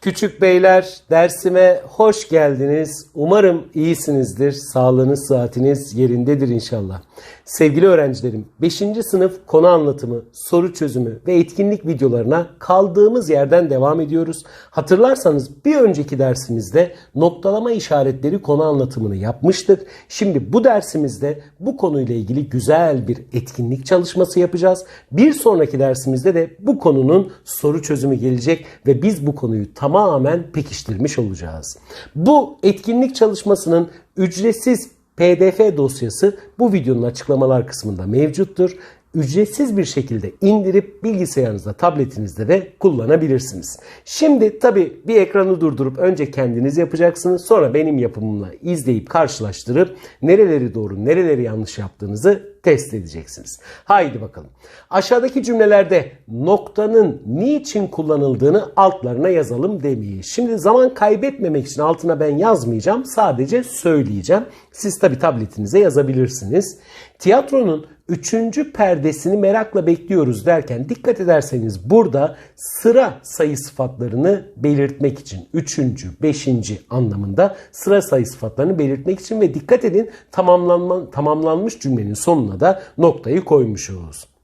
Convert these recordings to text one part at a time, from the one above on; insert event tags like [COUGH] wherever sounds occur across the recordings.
Küçük beyler dersime hoş geldiniz. Umarım iyisinizdir. Sağlığınız, sıhhatiniz yerindedir inşallah. Sevgili öğrencilerim 5. sınıf konu anlatımı, soru çözümü ve etkinlik videolarına kaldığımız yerden devam ediyoruz. Hatırlarsanız bir önceki dersimizde noktalama işaretleri konu anlatımını yapmıştık. Şimdi bu dersimizde bu konuyla ilgili güzel bir etkinlik çalışması yapacağız. Bir sonraki dersimizde de bu konunun soru çözümü gelecek ve biz bu konuyu tamamen pekiştirmiş olacağız. Bu etkinlik çalışmasının ücretsiz PDF dosyası bu videonun açıklamalar kısmında mevcuttur. Ücretsiz bir şekilde indirip bilgisayarınızda, tabletinizde de kullanabilirsiniz. Şimdi tabi bir ekranı durdurup önce kendiniz yapacaksınız. Sonra benim yapımımla izleyip karşılaştırıp nereleri doğru, nereleri yanlış yaptığınızı test edeceksiniz. Haydi bakalım. Aşağıdaki cümlelerde noktanın niçin kullanıldığını altlarına yazalım demeyi. Şimdi zaman kaybetmemek için altına ben yazmayacağım. Sadece söyleyeceğim. Siz tabi tabletinize yazabilirsiniz. Tiyatronun üçüncü perdesini merakla bekliyoruz derken dikkat ederseniz burada sıra sayı sıfatlarını belirtmek için üçüncü, beşinci anlamında sıra sayı sıfatlarını belirtmek için ve dikkat edin tamamlanma, tamamlanmış cümlenin sonuna da noktayı koymuşuz.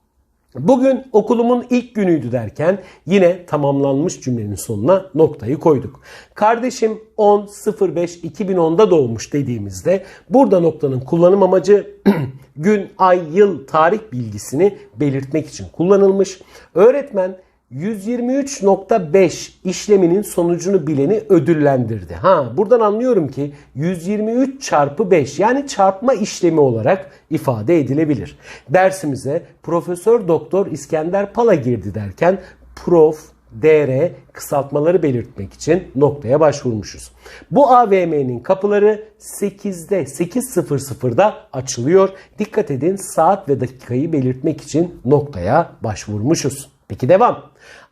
Bugün okulumun ilk günüydü derken yine tamamlanmış cümlenin sonuna noktayı koyduk. Kardeşim 10.05.2010'da doğmuş dediğimizde burada noktanın kullanım amacı [CLEARS THROAT] gün, ay, yıl, tarih bilgisini belirtmek için kullanılmış. Öğretmen 123.5 işleminin sonucunu bileni ödüllendirdi. Ha buradan anlıyorum ki 123 çarpı 5 yani çarpma işlemi olarak ifade edilebilir. Dersimize Profesör Doktor İskender Pala girdi derken prof, DR kısaltmaları belirtmek için noktaya başvurmuşuz. Bu AVM'nin kapıları 8'de 8.00'da açılıyor. Dikkat edin saat ve dakikayı belirtmek için noktaya başvurmuşuz. Peki devam.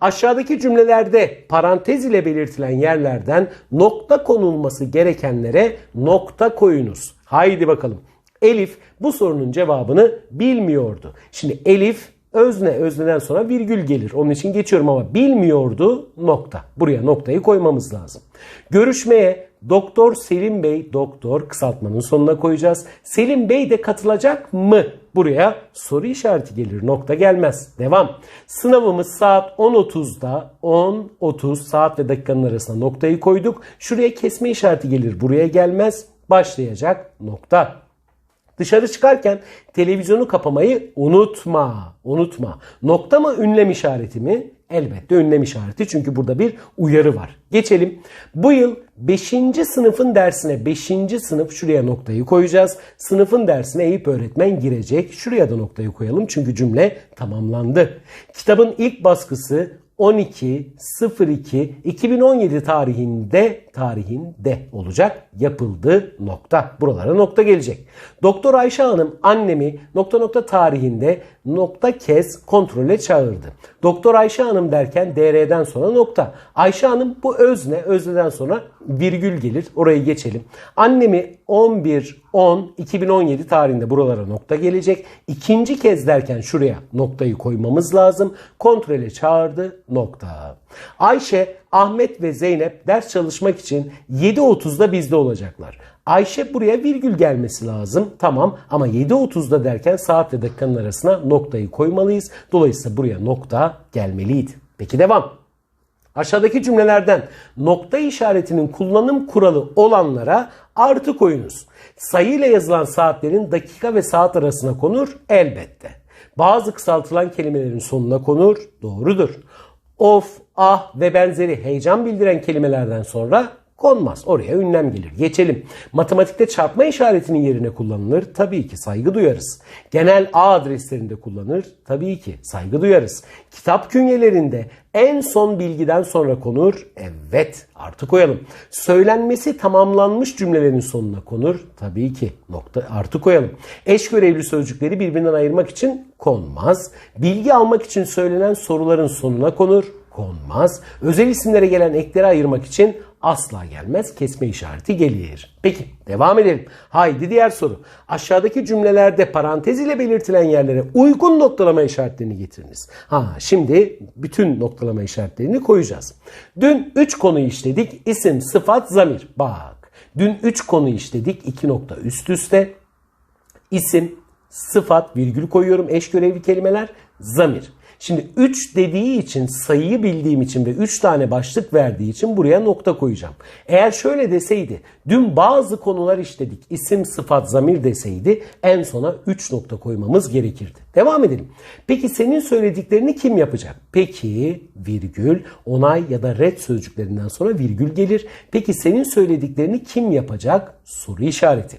Aşağıdaki cümlelerde parantez ile belirtilen yerlerden nokta konulması gerekenlere nokta koyunuz. Haydi bakalım. Elif bu sorunun cevabını bilmiyordu. Şimdi Elif özne özneden sonra virgül gelir. Onun için geçiyorum ama bilmiyordu nokta. Buraya noktayı koymamız lazım. Görüşmeye Doktor Selim Bey, doktor kısaltmanın sonuna koyacağız. Selim Bey de katılacak mı? Buraya soru işareti gelir. Nokta gelmez. Devam. Sınavımız saat 10.30'da 10.30 saat ve dakikanın arasına noktayı koyduk. Şuraya kesme işareti gelir. Buraya gelmez. Başlayacak nokta. Dışarı çıkarken televizyonu kapamayı unutma. Unutma. Nokta mı ünlem işareti mi? Elbette ünlem işareti çünkü burada bir uyarı var. Geçelim. Bu yıl 5. sınıfın dersine 5. sınıf şuraya noktayı koyacağız. Sınıfın dersine Eyüp öğretmen girecek. Şuraya da noktayı koyalım çünkü cümle tamamlandı. Kitabın ilk baskısı 12 02 2017 tarihinde tarihinde olacak yapıldı nokta. Buralara nokta gelecek. Doktor Ayşe Hanım annemi nokta nokta tarihinde nokta kez kontrole çağırdı. Doktor Ayşe Hanım derken DR'den sonra nokta. Ayşe Hanım bu özne, özneden sonra virgül gelir. Orayı geçelim. Annemi 11 10 2017 tarihinde buralara nokta gelecek. İkinci kez derken şuraya noktayı koymamız lazım. Kontrole çağırdı nokta. Ayşe, Ahmet ve Zeynep ders çalışmak için 7.30'da bizde olacaklar. Ayşe buraya virgül gelmesi lazım. Tamam ama 7.30'da derken saat ve dakikanın arasına noktayı koymalıyız. Dolayısıyla buraya nokta gelmeliydi. Peki devam. Aşağıdaki cümlelerden nokta işaretinin kullanım kuralı olanlara artı koyunuz. Sayı ile yazılan saatlerin dakika ve saat arasına konur elbette. Bazı kısaltılan kelimelerin sonuna konur doğrudur. Of, ah ve benzeri heyecan bildiren kelimelerden sonra konmaz. Oraya ünlem gelir. Geçelim. Matematikte çarpma işaretinin yerine kullanılır. Tabii ki saygı duyarız. Genel ağ adreslerinde kullanılır. Tabii ki saygı duyarız. Kitap künyelerinde en son bilgiden sonra konur. Evet artı koyalım. Söylenmesi tamamlanmış cümlelerin sonuna konur. Tabii ki nokta artı koyalım. Eş görevli sözcükleri birbirinden ayırmak için konmaz. Bilgi almak için söylenen soruların sonuna konur konmaz. Özel isimlere gelen ekleri ayırmak için asla gelmez. Kesme işareti gelir. Peki devam edelim. Haydi diğer soru. Aşağıdaki cümlelerde parantez ile belirtilen yerlere uygun noktalama işaretlerini getiriniz. Ha şimdi bütün noktalama işaretlerini koyacağız. Dün 3 konuyu işledik. İsim, sıfat, zamir. Bak. Dün 3 konuyu işledik. 2 nokta üst üste. İsim, sıfat, virgül koyuyorum. Eş görevli kelimeler, zamir. Şimdi 3 dediği için sayıyı bildiğim için ve 3 tane başlık verdiği için buraya nokta koyacağım. Eğer şöyle deseydi dün bazı konular işledik isim sıfat zamir deseydi en sona 3 nokta koymamız gerekirdi. Devam edelim. Peki senin söylediklerini kim yapacak? Peki virgül onay ya da red sözcüklerinden sonra virgül gelir. Peki senin söylediklerini kim yapacak? Soru işareti.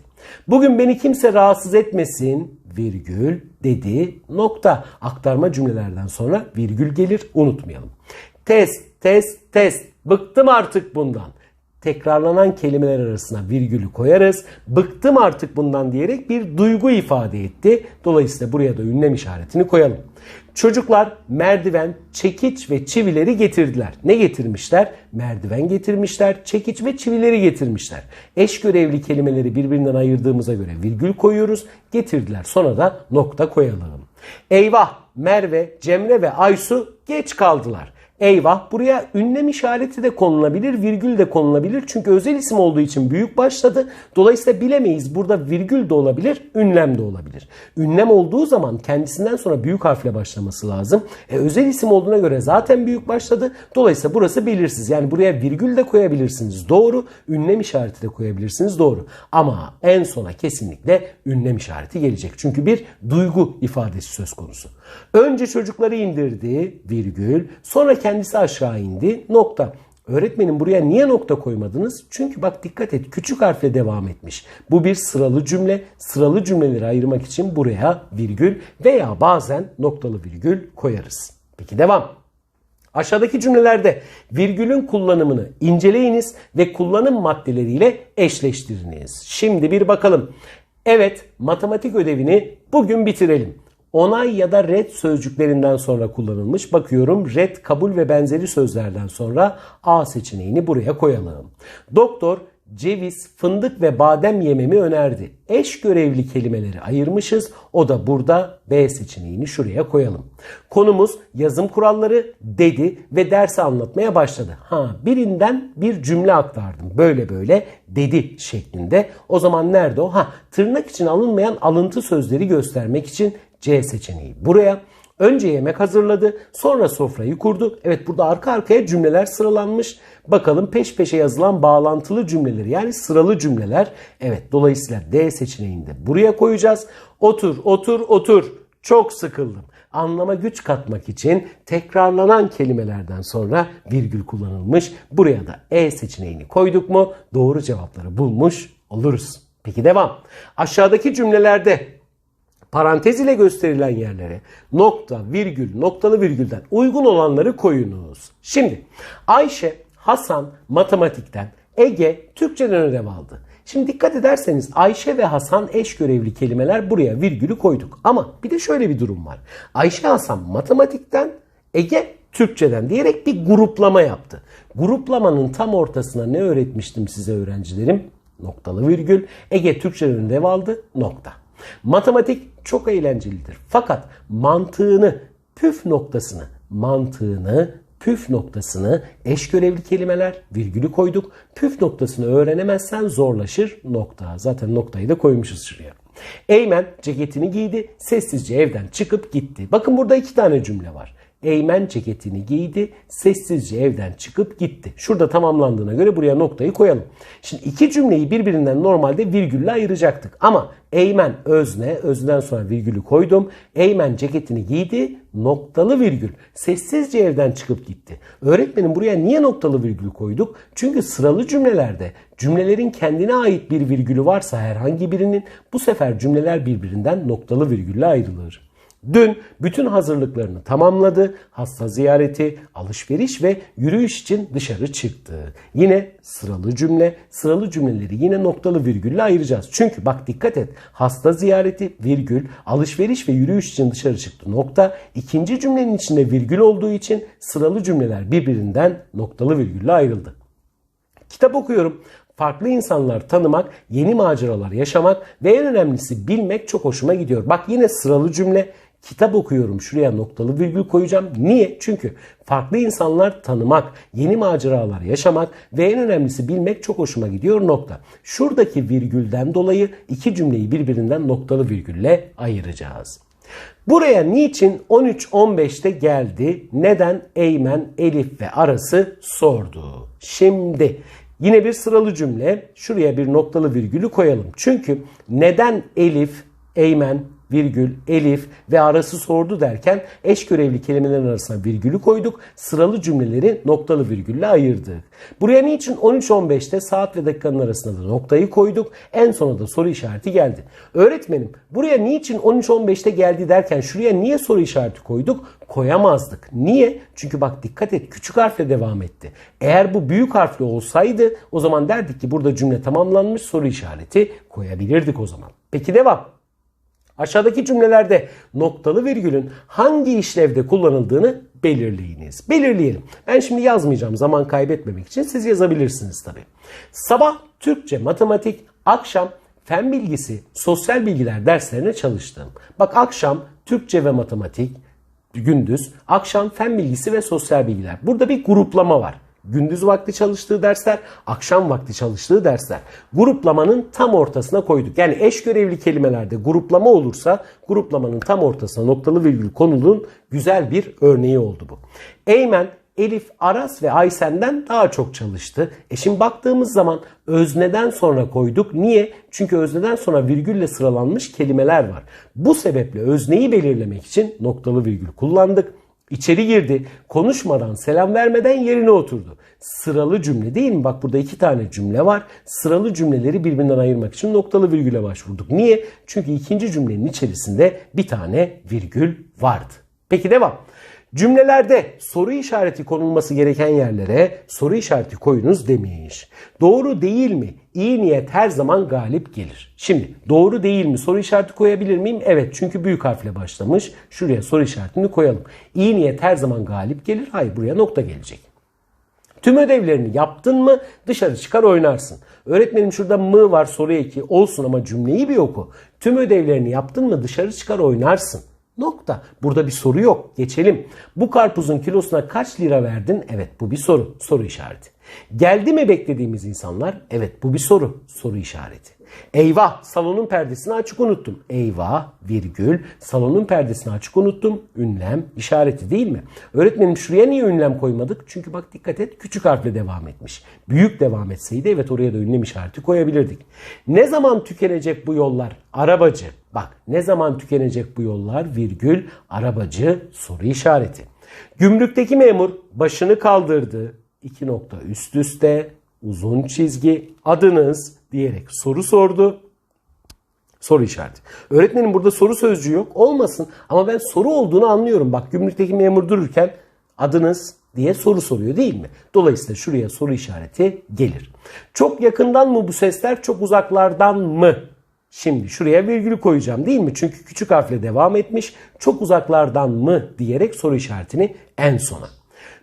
Bugün beni kimse rahatsız etmesin virgül dedi nokta. Aktarma cümlelerden sonra virgül gelir unutmayalım. Test, test, test. Bıktım artık bundan. Tekrarlanan kelimeler arasına virgülü koyarız. Bıktım artık bundan diyerek bir duygu ifade etti. Dolayısıyla buraya da ünlem işaretini koyalım. Çocuklar merdiven, çekiç ve çivileri getirdiler. Ne getirmişler? Merdiven getirmişler, çekiç ve çivileri getirmişler. Eş görevli kelimeleri birbirinden ayırdığımıza göre virgül koyuyoruz. Getirdiler. Sonra da nokta koyalım. Eyvah! Merve, Cemre ve Aysu geç kaldılar. Eyvah buraya ünlem işareti de konulabilir, virgül de konulabilir. Çünkü özel isim olduğu için büyük başladı. Dolayısıyla bilemeyiz. Burada virgül de olabilir, ünlem de olabilir. Ünlem olduğu zaman kendisinden sonra büyük harfle başlaması lazım. E, özel isim olduğuna göre zaten büyük başladı. Dolayısıyla burası belirsiz. Yani buraya virgül de koyabilirsiniz. Doğru. Ünlem işareti de koyabilirsiniz. Doğru. Ama en sona kesinlikle ünlem işareti gelecek. Çünkü bir duygu ifadesi söz konusu. Önce çocukları indirdi, virgül. Sonra kendisi aşağı indi, nokta. Öğretmenim buraya niye nokta koymadınız? Çünkü bak dikkat et küçük harfle devam etmiş. Bu bir sıralı cümle. Sıralı cümleleri ayırmak için buraya virgül veya bazen noktalı virgül koyarız. Peki devam. Aşağıdaki cümlelerde virgülün kullanımını inceleyiniz ve kullanım maddeleriyle eşleştiriniz. Şimdi bir bakalım. Evet, matematik ödevini bugün bitirelim. Onay ya da red sözcüklerinden sonra kullanılmış. Bakıyorum red, kabul ve benzeri sözlerden sonra A seçeneğini buraya koyalım. Doktor ceviz, fındık ve badem yememi önerdi. Eş görevli kelimeleri ayırmışız. O da burada B seçeneğini şuraya koyalım. Konumuz yazım kuralları dedi ve dersi anlatmaya başladı. Ha birinden bir cümle aktardım. Böyle böyle dedi şeklinde. O zaman nerede o? Ha tırnak için alınmayan alıntı sözleri göstermek için C seçeneği buraya. Önce yemek hazırladı, sonra sofrayı kurdu. Evet burada arka arkaya cümleler sıralanmış. Bakalım peş peşe yazılan bağlantılı cümleleri yani sıralı cümleler. Evet dolayısıyla D seçeneğini de buraya koyacağız. Otur, otur, otur. Çok sıkıldım. Anlama güç katmak için tekrarlanan kelimelerden sonra virgül kullanılmış. Buraya da E seçeneğini koyduk mu doğru cevapları bulmuş oluruz. Peki devam. Aşağıdaki cümlelerde parantez ile gösterilen yerlere nokta, virgül, noktalı virgülden uygun olanları koyunuz. Şimdi Ayşe, Hasan matematikten, Ege Türkçeden ödev aldı. Şimdi dikkat ederseniz Ayşe ve Hasan eş görevli kelimeler buraya virgülü koyduk. Ama bir de şöyle bir durum var. Ayşe Hasan matematikten, Ege Türkçeden diyerek bir gruplama yaptı. Gruplamanın tam ortasına ne öğretmiştim size öğrencilerim? Noktalı virgül. Ege Türkçeden ödev aldı. Nokta. Matematik çok eğlencelidir. Fakat mantığını, püf noktasını, mantığını, püf noktasını eş görevli kelimeler virgülü koyduk. Püf noktasını öğrenemezsen zorlaşır nokta. Zaten noktayı da koymuşuz şuraya. Eymen ceketini giydi, sessizce evden çıkıp gitti. Bakın burada iki tane cümle var. Eymen ceketini giydi, sessizce evden çıkıp gitti. Şurada tamamlandığına göre buraya noktayı koyalım. Şimdi iki cümleyi birbirinden normalde virgülle ayıracaktık. Ama Eymen özne, özneden sonra virgülü koydum. Eymen ceketini giydi, noktalı virgül. Sessizce evden çıkıp gitti. Öğretmenim buraya niye noktalı virgül koyduk? Çünkü sıralı cümlelerde cümlelerin kendine ait bir virgülü varsa herhangi birinin bu sefer cümleler birbirinden noktalı virgülle ayrılır. Dün bütün hazırlıklarını tamamladı. Hasta ziyareti, alışveriş ve yürüyüş için dışarı çıktı. Yine sıralı cümle, sıralı cümleleri yine noktalı virgülle ayıracağız. Çünkü bak dikkat et. Hasta ziyareti, virgül, alışveriş ve yürüyüş için dışarı çıktı. Nokta. İkinci cümlenin içinde virgül olduğu için sıralı cümleler birbirinden noktalı virgülle ayrıldı. Kitap okuyorum. Farklı insanlar tanımak, yeni maceralar yaşamak ve en önemlisi bilmek çok hoşuma gidiyor. Bak yine sıralı cümle. Kitap okuyorum. Şuraya noktalı virgül koyacağım. Niye? Çünkü farklı insanlar tanımak, yeni maceralar yaşamak ve en önemlisi bilmek çok hoşuma gidiyor nokta. Şuradaki virgülden dolayı iki cümleyi birbirinden noktalı virgülle ayıracağız. Buraya niçin 13-15'te geldi? Neden Eymen, Elif ve arası sordu? Şimdi yine bir sıralı cümle. Şuraya bir noktalı virgülü koyalım. Çünkü neden Elif, Eymen, virgül, Elif ve arası sordu derken eş görevli kelimelerin arasına virgülü koyduk. Sıralı cümleleri noktalı virgülle ayırdık. Buraya niçin 13-15'te saat ve dakikanın arasına da noktayı koyduk. En sona da soru işareti geldi. Öğretmenim buraya niçin 13-15'te geldi derken şuraya niye soru işareti koyduk? Koyamazdık. Niye? Çünkü bak dikkat et küçük harfle devam etti. Eğer bu büyük harfle olsaydı o zaman derdik ki burada cümle tamamlanmış soru işareti koyabilirdik o zaman. Peki devam. Aşağıdaki cümlelerde noktalı virgülün hangi işlevde kullanıldığını belirleyiniz. Belirleyelim. Ben şimdi yazmayacağım zaman kaybetmemek için siz yazabilirsiniz tabi. Sabah Türkçe, matematik, akşam fen bilgisi, sosyal bilgiler derslerine çalıştım. Bak akşam Türkçe ve matematik, gündüz, akşam fen bilgisi ve sosyal bilgiler. Burada bir gruplama var. Gündüz vakti çalıştığı dersler, akşam vakti çalıştığı dersler. Gruplamanın tam ortasına koyduk. Yani eş görevli kelimelerde gruplama olursa gruplamanın tam ortasına noktalı virgül konulun güzel bir örneği oldu bu. Eymen, Elif, Aras ve Aysen'den daha çok çalıştı. E şimdi baktığımız zaman özneden sonra koyduk. Niye? Çünkü özneden sonra virgülle sıralanmış kelimeler var. Bu sebeple özneyi belirlemek için noktalı virgül kullandık. İçeri girdi. Konuşmadan, selam vermeden yerine oturdu. Sıralı cümle değil mi? Bak burada iki tane cümle var. Sıralı cümleleri birbirinden ayırmak için noktalı virgüle başvurduk. Niye? Çünkü ikinci cümlenin içerisinde bir tane virgül vardı. Peki devam. Cümlelerde soru işareti konulması gereken yerlere soru işareti koyunuz demiş. Doğru değil mi? İyi niyet her zaman galip gelir. Şimdi doğru değil mi? Soru işareti koyabilir miyim? Evet çünkü büyük harfle başlamış. Şuraya soru işaretini koyalım. İyi niyet her zaman galip gelir. Hayır buraya nokta gelecek. Tüm ödevlerini yaptın mı dışarı çıkar oynarsın. Öğretmenim şurada mı var soru eki olsun ama cümleyi bir oku. Tüm ödevlerini yaptın mı dışarı çıkar oynarsın. Nokta. Burada bir soru yok. Geçelim. Bu karpuzun kilosuna kaç lira verdin? Evet bu bir soru. Soru işareti. Geldi mi beklediğimiz insanlar? Evet bu bir soru. Soru işareti. Eyvah salonun perdesini açık unuttum. Eyvah virgül salonun perdesini açık unuttum. Ünlem işareti değil mi? Öğretmenim şuraya niye ünlem koymadık? Çünkü bak dikkat et küçük harfle devam etmiş. Büyük devam etseydi evet oraya da ünlem işareti koyabilirdik. Ne zaman tükenecek bu yollar? Arabacı. Bak ne zaman tükenecek bu yollar? Virgül arabacı soru işareti. Gümrükteki memur başını kaldırdı. İki nokta üst üste uzun çizgi adınız diyerek soru sordu. Soru işareti. Öğretmenim burada soru sözcüğü yok. Olmasın ama ben soru olduğunu anlıyorum. Bak gümrükteki memur dururken adınız diye soru soruyor değil mi? Dolayısıyla şuraya soru işareti gelir. Çok yakından mı bu sesler çok uzaklardan mı? Şimdi şuraya virgül koyacağım değil mi? Çünkü küçük harfle devam etmiş. Çok uzaklardan mı diyerek soru işaretini en sona.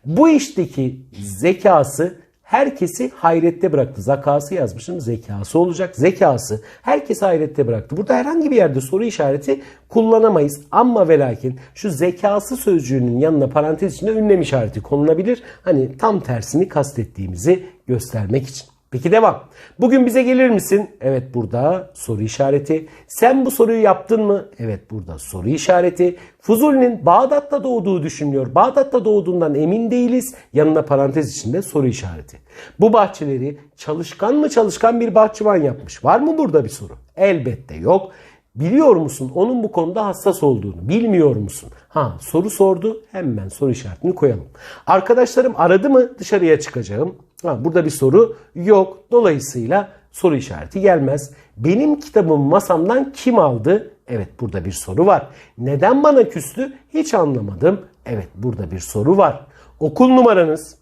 Bu işteki zekası herkesi hayrette bıraktı. Zakası yazmışım zekası olacak. Zekası herkesi hayrette bıraktı. Burada herhangi bir yerde soru işareti kullanamayız. Ama ve lakin şu zekası sözcüğünün yanına parantez içinde ünlem işareti konulabilir. Hani tam tersini kastettiğimizi göstermek için. Peki devam. Bugün bize gelir misin? Evet burada soru işareti. Sen bu soruyu yaptın mı? Evet burada soru işareti. Fuzuli'nin Bağdat'ta doğduğu düşünülüyor. Bağdat'ta doğduğundan emin değiliz. Yanına parantez içinde soru işareti. Bu bahçeleri çalışkan mı çalışkan bir bahçıvan yapmış. Var mı burada bir soru? Elbette yok. Biliyor musun onun bu konuda hassas olduğunu? Bilmiyor musun? Ha soru sordu hemen soru işaretini koyalım. Arkadaşlarım aradı mı dışarıya çıkacağım. Ha, burada bir soru yok. Dolayısıyla soru işareti gelmez. Benim kitabım masamdan kim aldı? Evet burada bir soru var. Neden bana küstü? Hiç anlamadım. Evet burada bir soru var. Okul numaranız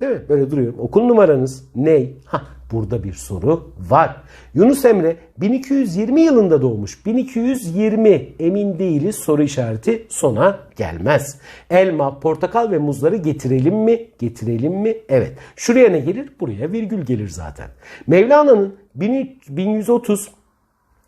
Değil mi? Böyle duruyorum. Okul numaranız ne? Ha, burada bir soru var. Yunus Emre 1220 yılında doğmuş. 1220 emin değiliz soru işareti sona gelmez. Elma, portakal ve muzları getirelim mi? Getirelim mi? Evet. Şuraya ne gelir? Buraya virgül gelir zaten. Mevlana'nın 1130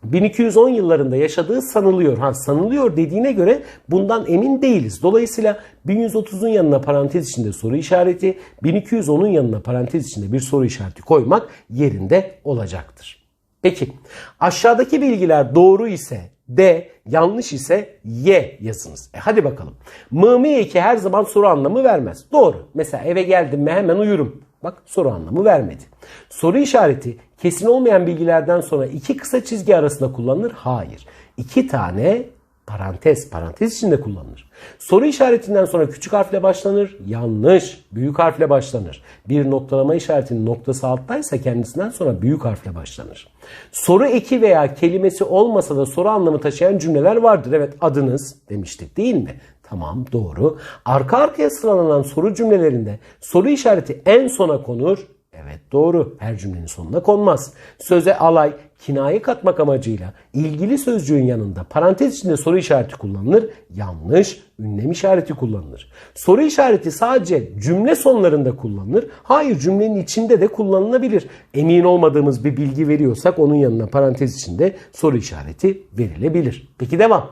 1210 yıllarında yaşadığı sanılıyor. Ha sanılıyor dediğine göre bundan emin değiliz. Dolayısıyla 1130'un yanına parantez içinde soru işareti, 1210'un yanına parantez içinde bir soru işareti koymak yerinde olacaktır. Peki aşağıdaki bilgiler doğru ise D, yanlış ise Y yazınız. E hadi bakalım. Mı eki her zaman soru anlamı vermez. Doğru. Mesela eve geldim mi hemen uyurum. Bak soru anlamı vermedi. Soru işareti kesin olmayan bilgilerden sonra iki kısa çizgi arasında kullanılır. Hayır. İki tane parantez, parantez içinde kullanılır. Soru işaretinden sonra küçük harfle başlanır. Yanlış. Büyük harfle başlanır. Bir noktalama işaretinin noktası alttaysa kendisinden sonra büyük harfle başlanır. Soru eki veya kelimesi olmasa da soru anlamı taşıyan cümleler vardır. Evet adınız demiştik değil mi? Tamam doğru. Arka arkaya sıralanan soru cümlelerinde soru işareti en sona konur. Evet doğru. Her cümlenin sonuna konmaz. Söze alay, kinaye katmak amacıyla ilgili sözcüğün yanında parantez içinde soru işareti kullanılır. Yanlış. Ünlem işareti kullanılır. Soru işareti sadece cümle sonlarında kullanılır. Hayır cümlenin içinde de kullanılabilir. Emin olmadığımız bir bilgi veriyorsak onun yanına parantez içinde soru işareti verilebilir. Peki devam.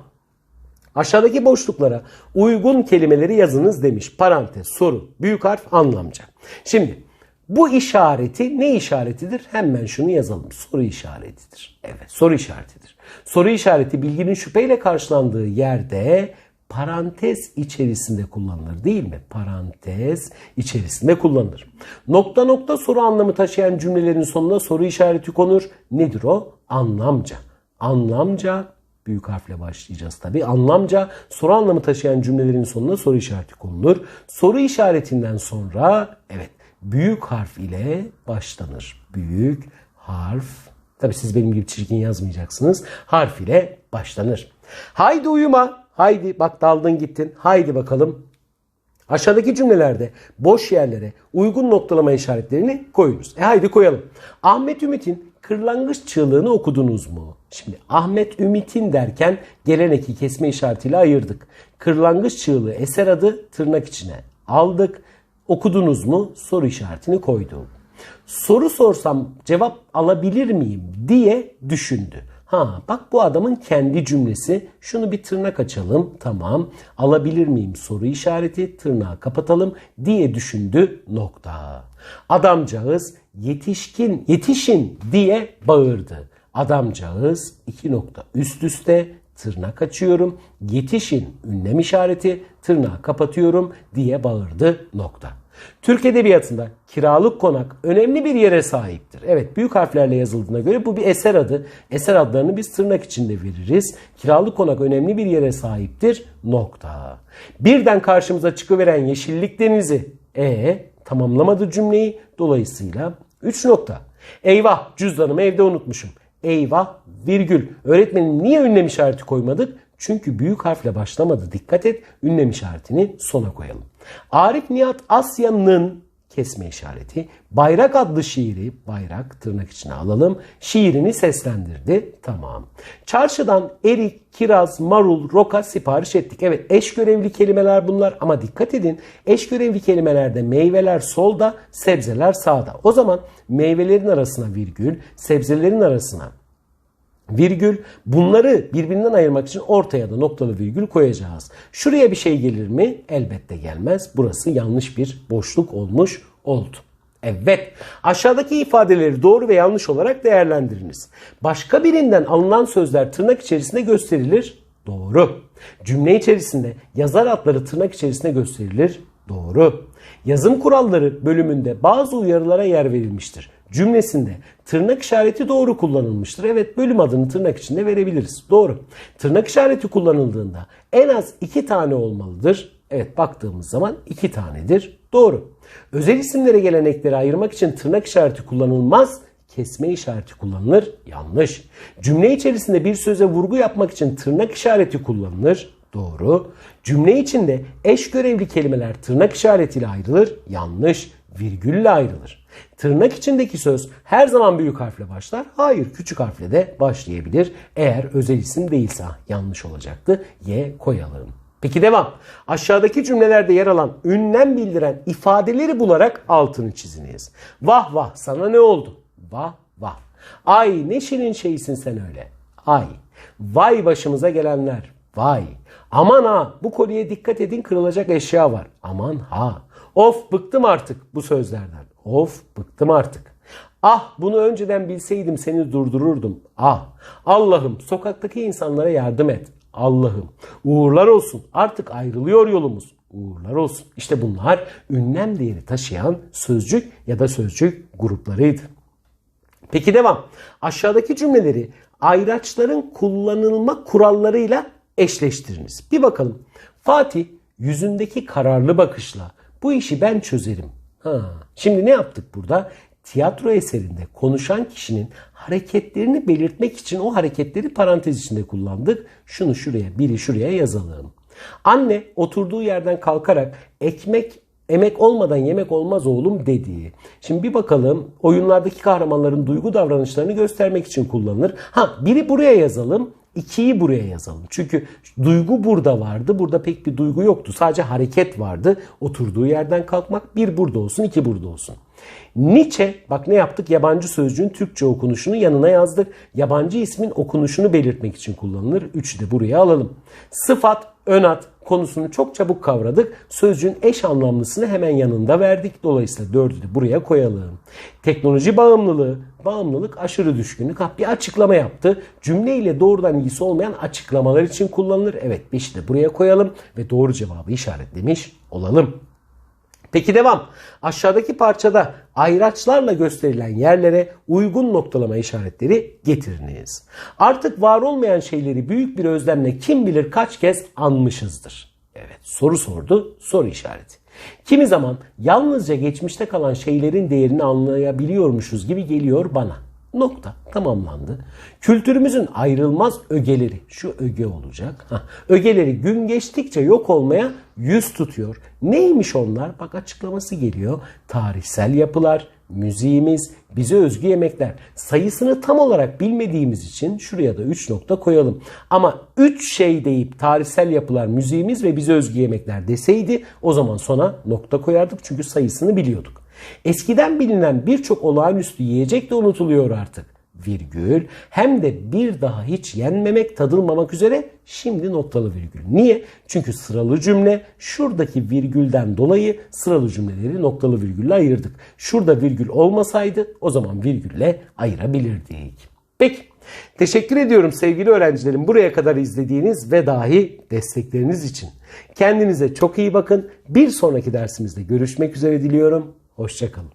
Aşağıdaki boşluklara uygun kelimeleri yazınız demiş. Parantez, soru, büyük harf, anlamca. Şimdi bu işareti ne işaretidir? Hemen şunu yazalım. Soru işaretidir. Evet soru işaretidir. Soru işareti bilginin şüpheyle karşılandığı yerde parantez içerisinde kullanılır değil mi? Parantez içerisinde kullanılır. Nokta nokta soru anlamı taşıyan cümlelerin sonuna soru işareti konur. Nedir o? Anlamca. Anlamca büyük harfle başlayacağız tabi. Anlamca soru anlamı taşıyan cümlelerin sonuna soru işareti konulur. Soru işaretinden sonra evet büyük harf ile başlanır. Büyük harf. Tabi siz benim gibi çirkin yazmayacaksınız. Harf ile başlanır. Haydi uyuma. Haydi bak daldın gittin. Haydi bakalım. Aşağıdaki cümlelerde boş yerlere uygun noktalama işaretlerini koyunuz. E haydi koyalım. Ahmet Ümit'in kırlangıç çığlığını okudunuz mu? Şimdi Ahmet Ümit'in derken gelen eki kesme işaretiyle ayırdık. Kırlangıç çığlığı eser adı tırnak içine aldık. Okudunuz mu? Soru işaretini koydum. Soru sorsam cevap alabilir miyim diye düşündü. Ha bak bu adamın kendi cümlesi. Şunu bir tırnak açalım. Tamam. Alabilir miyim soru işareti. Tırnağı kapatalım diye düşündü. Nokta. Adamcağız yetişkin yetişin diye bağırdı. Adamcağız iki nokta üst üste tırnak açıyorum. Yetişin ünlem işareti tırnağı kapatıyorum diye bağırdı nokta. Türk Edebiyatı'nda kiralık konak önemli bir yere sahiptir. Evet büyük harflerle yazıldığına göre bu bir eser adı. Eser adlarını biz tırnak içinde veririz. Kiralık konak önemli bir yere sahiptir. Nokta. Birden karşımıza çıkıveren yeşillik denizi. E tamamlamadı cümleyi. Dolayısıyla 3 nokta. Eyvah cüzdanımı evde unutmuşum. Eyvah virgül. Öğretmenim niye ünlem işareti koymadık? Çünkü büyük harfle başlamadı. Dikkat et. Ünlem işaretini sona koyalım. Arif Nihat Asya'nın kesme işareti. Bayrak adlı şiiri, bayrak tırnak içine alalım. Şiirini seslendirdi. Tamam. Çarşıdan erik, kiraz, marul, roka sipariş ettik. Evet eş görevli kelimeler bunlar ama dikkat edin. Eş görevli kelimelerde meyveler solda, sebzeler sağda. O zaman meyvelerin arasına virgül, sebzelerin arasına virgül bunları birbirinden ayırmak için ortaya da noktalı virgül koyacağız. Şuraya bir şey gelir mi? Elbette gelmez. Burası yanlış bir boşluk olmuş oldu. Evet. Aşağıdaki ifadeleri doğru ve yanlış olarak değerlendiriniz. Başka birinden alınan sözler tırnak içerisinde gösterilir. Doğru. Cümle içerisinde yazar adları tırnak içerisinde gösterilir. Doğru. Yazım kuralları bölümünde bazı uyarılara yer verilmiştir cümlesinde tırnak işareti doğru kullanılmıştır. Evet bölüm adını tırnak içinde verebiliriz. Doğru. Tırnak işareti kullanıldığında en az iki tane olmalıdır. Evet baktığımız zaman iki tanedir. Doğru. Özel isimlere gelen ekleri ayırmak için tırnak işareti kullanılmaz. kesme işareti kullanılır. Yanlış. Cümle içerisinde bir söze vurgu yapmak için tırnak işareti kullanılır. Doğru. Cümle içinde eş görevli kelimeler tırnak işaretiyle ayrılır. Yanlış. Virgülle ayrılır. Tırnak içindeki söz her zaman büyük harfle başlar. Hayır küçük harfle de başlayabilir. Eğer özel isim değilse yanlış olacaktı. Y koyalım. Peki devam. Aşağıdaki cümlelerde yer alan ünlem bildiren ifadeleri bularak altını çiziniz. Vah vah sana ne oldu? Vah vah. Ay ne şirin şeysin sen öyle. Ay. Vay başımıza gelenler. Vay. Aman ha bu kolyeye dikkat edin kırılacak eşya var. Aman ha. Of bıktım artık bu sözlerden. Of bıktım artık. Ah bunu önceden bilseydim seni durdururdum. Ah Allah'ım sokaktaki insanlara yardım et. Allah'ım uğurlar olsun artık ayrılıyor yolumuz. Uğurlar olsun. İşte bunlar ünlem değeri taşıyan sözcük ya da sözcük gruplarıydı. Peki devam. Aşağıdaki cümleleri ayraçların kullanılma kurallarıyla eşleştiriniz. Bir bakalım. Fatih yüzündeki kararlı bakışla bu işi ben çözerim. Ha. Şimdi ne yaptık burada? Tiyatro eserinde konuşan kişinin hareketlerini belirtmek için o hareketleri parantez içinde kullandık. Şunu şuraya, biri şuraya yazalım. Anne oturduğu yerden kalkarak ekmek emek olmadan yemek olmaz oğlum dediği. Şimdi bir bakalım oyunlardaki kahramanların duygu davranışlarını göstermek için kullanılır. Ha biri buraya yazalım. İkiyi buraya yazalım. Çünkü duygu burada vardı. Burada pek bir duygu yoktu. Sadece hareket vardı. Oturduğu yerden kalkmak. Bir burada olsun, iki burada olsun. Nietzsche, bak ne yaptık? Yabancı sözcüğün Türkçe okunuşunu yanına yazdık. Yabancı ismin okunuşunu belirtmek için kullanılır. Üçü de buraya alalım. Sıfat, ön ad konusunu çok çabuk kavradık. Sözcüğün eş anlamlısını hemen yanında verdik. Dolayısıyla dördü de buraya koyalım. Teknoloji bağımlılığı, bağımlılık aşırı düşkünlük. Ha, bir açıklama yaptı. Cümleyle doğrudan ilgisi olmayan açıklamalar için kullanılır. Evet beşi de buraya koyalım ve doğru cevabı işaretlemiş olalım. Peki devam. Aşağıdaki parçada ayraçlarla gösterilen yerlere uygun noktalama işaretleri getiriniz. Artık var olmayan şeyleri büyük bir özlemle kim bilir kaç kez anmışızdır. Evet soru sordu soru işareti. Kimi zaman yalnızca geçmişte kalan şeylerin değerini anlayabiliyormuşuz gibi geliyor bana. Nokta tamamlandı. Kültürümüzün ayrılmaz ögeleri şu öge olacak. Hah, ögeleri gün geçtikçe yok olmaya yüz tutuyor. Neymiş onlar? Bak açıklaması geliyor. Tarihsel yapılar, müziğimiz, bize özgü yemekler. Sayısını tam olarak bilmediğimiz için şuraya da 3 nokta koyalım. Ama 3 şey deyip tarihsel yapılar, müziğimiz ve bize özgü yemekler deseydi o zaman sona nokta koyardık çünkü sayısını biliyorduk. Eskiden bilinen birçok olağanüstü yiyecek de unutuluyor artık. Virgül hem de bir daha hiç yenmemek tadılmamak üzere şimdi noktalı virgül. Niye? Çünkü sıralı cümle şuradaki virgülden dolayı sıralı cümleleri noktalı virgülle ayırdık. Şurada virgül olmasaydı o zaman virgülle ayırabilirdik. Peki. Teşekkür ediyorum sevgili öğrencilerim buraya kadar izlediğiniz ve dahi destekleriniz için. Kendinize çok iyi bakın. Bir sonraki dersimizde görüşmek üzere diliyorum. Hoşçakalın.